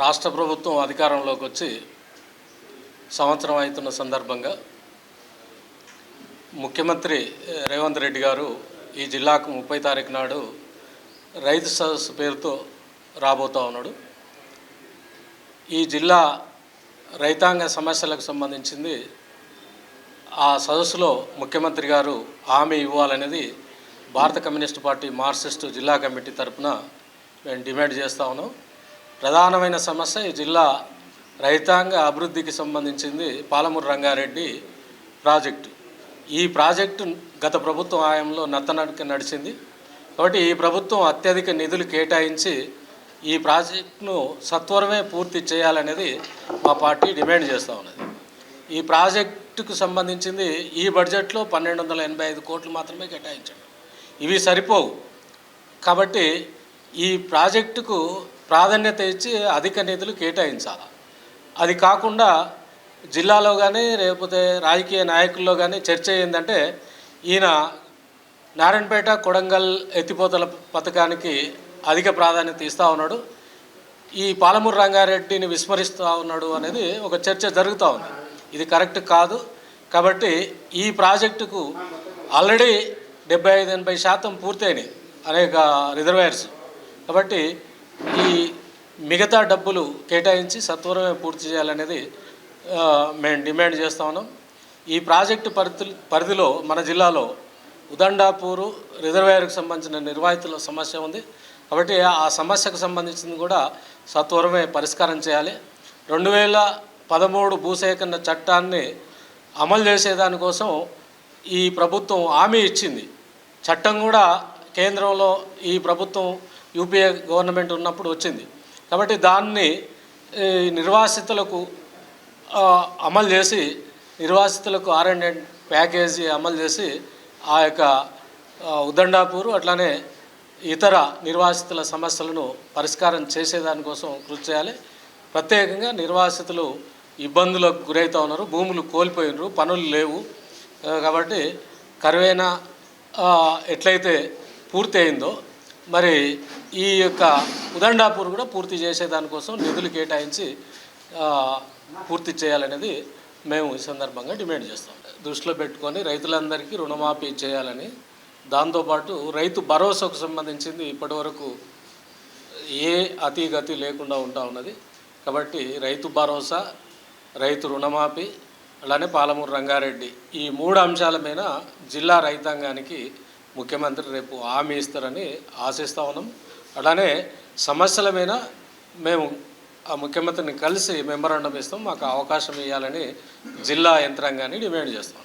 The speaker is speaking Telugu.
రాష్ట్ర ప్రభుత్వం అధికారంలోకి వచ్చి సంవత్సరం అవుతున్న సందర్భంగా ముఖ్యమంత్రి రేవంత్ రెడ్డి గారు ఈ జిల్లాకు ముప్పై తారీఖు నాడు రైతు సదస్సు పేరుతో రాబోతూ ఉన్నాడు. ఈ జిల్లా రైతాంగ సమస్యలకు సంబంధించింది ఆ సదస్సులో ముఖ్యమంత్రి గారు హామీ ఇవ్వాలనేది భారత కమ్యూనిస్ట్ పార్టీ మార్క్సిస్టు జిల్లా కమిటీ తరపున మేము డిమాండ్ చేస్తా ఉన్నాం. ప్రధానమైన సమస్య ఈ జిల్లా రైతాంగ అభివృద్ధికి సంబంధించింది పాలమూరు రంగారెడ్డి ప్రాజెక్టు. ఈ ప్రాజెక్టు గత ప్రభుత్వం హయాంలో నత్తనడక నడిచింది. కాబట్టి ఈ ప్రభుత్వం అత్యధిక నిధులు కేటాయించి ఈ ప్రాజెక్టును సత్వరమే పూర్తి చేయాలనేది మా పార్టీ డిమాండ్ చేస్తూ ఉన్నది. ఈ ప్రాజెక్టుకు సంబంధించింది ఈ బడ్జెట్లో పన్నెండు వందల ఎనభై ఐదు కోట్లు మాత్రమే కేటాయించాడు. ఇవి సరిపోవు. కాబట్టి ఈ ప్రాజెక్టుకు ప్రాధాన్యత ఇచ్చి అధిక నిధులు కేటాయించాలి. అది కాకుండా జిల్లాలో కానీ లేకపోతే రాజకీయ నాయకుల్లో కానీ చర్చ ఏంటంటే ఈయన నారాయణపేట కొడంగల్ ఎత్తిపోతల పథకానికి అధిక ప్రాధాన్యత ఇస్తూ ఉన్నాడు. ఈ పాలమూరు రంగారెడ్డిని విస్మరిస్తూ ఉన్నాడు అనేది ఒక చర్చ జరుగుతూ ఉంది. ఇది కరెక్ట్ కాదు. కాబట్టి ఈ ప్రాజెక్టుకు ఆల్రెడీ డెబ్బై ఐదు ఎనభై శాతం పూర్తయినాయి అనేక రిజర్వాయర్స్. కాబట్టి ఈ మిగతా డబ్బులు కేటాయించి సత్వరమే పూర్తి చేయాలనేది మేము డిమాండ్ చేస్తా ఉన్నాం. ఈ ప్రాజెక్టు పరిధి పరిధిలో మన జిల్లాలో ఉదండాపూరు రిజర్వాయర్కి సంబంధించిన నిర్వాహితుల సమస్య ఉంది. కాబట్టి ఆ సమస్యకు సంబంధించింది కూడా సత్వరమే పరిష్కారం చేయాలి. రెండు వేల పదమూడు భూసేకరణ చట్టాన్ని అమలు చేసేదానికోసం ఈ ప్రభుత్వం హామీ ఇచ్చింది. చట్టం కూడా కేంద్రంలో ఈ ప్రభుత్వం యూపీఏ గవర్నమెంట్ ఉన్నప్పుడు వచ్చింది. కాబట్టి దాన్ని ఈ నిర్వాసితులకు అమలు చేసి నిర్వాసితులకు ఆర్ అండ్ అండ్ ప్యాకేజీ అమలు చేసి ఆ యొక్క ఉదండాపూరు ఉదండాపూర్ అట్లానే ఇతర నిర్వాసితుల సమస్యలను పరిష్కారం చేసేదానికోసం కృషి చేయాలి. ప్రత్యేకంగా నిర్వాసితులు ఇబ్బందులకు గురవుతూ ఉన్నారు భూములు కోల్పోయినారు పనులు లేవు. కాబట్టి కరువైన ఎట్లయితే పూర్తి అయిందో మరి ఈ యొక్క ఉదండాపూర్ కూడా పూర్తి చేసేదానికోసం నిధులు కేటాయించి పూర్తి చేయాలనేది మేము ఈ సందర్భంగా డిమాండ్ చేస్తాం. దృష్టిలో పెట్టుకొని రైతులందరికీ రుణమాఫీ చేయాలని దాంతోపాటు రైతు భరోసాకు సంబంధించింది ఇప్పటివరకు ఏ అతిగతి లేకుండా ఉంటా ఉన్నది. కాబట్టి రైతు భరోసా రైతు రుణమాఫీ అలానే పాలమూరు రంగారెడ్డి ఈ మూడు అంశాల మీద జిల్లా రైతాంగానికి ముఖ్యమంత్రి రేపు హామీ ఇస్తారని ఆశిస్తా ఉన్నాం. అలానే సమస్యల మీద మేము ఆ ముఖ్యమంత్రిని కలిసి మెమరాండం ఇస్తాం. మాకు అవకాశం ఇవ్వాలని జిల్లా యంత్రాంగాన్ని డిమాండ్ చేస్తాం.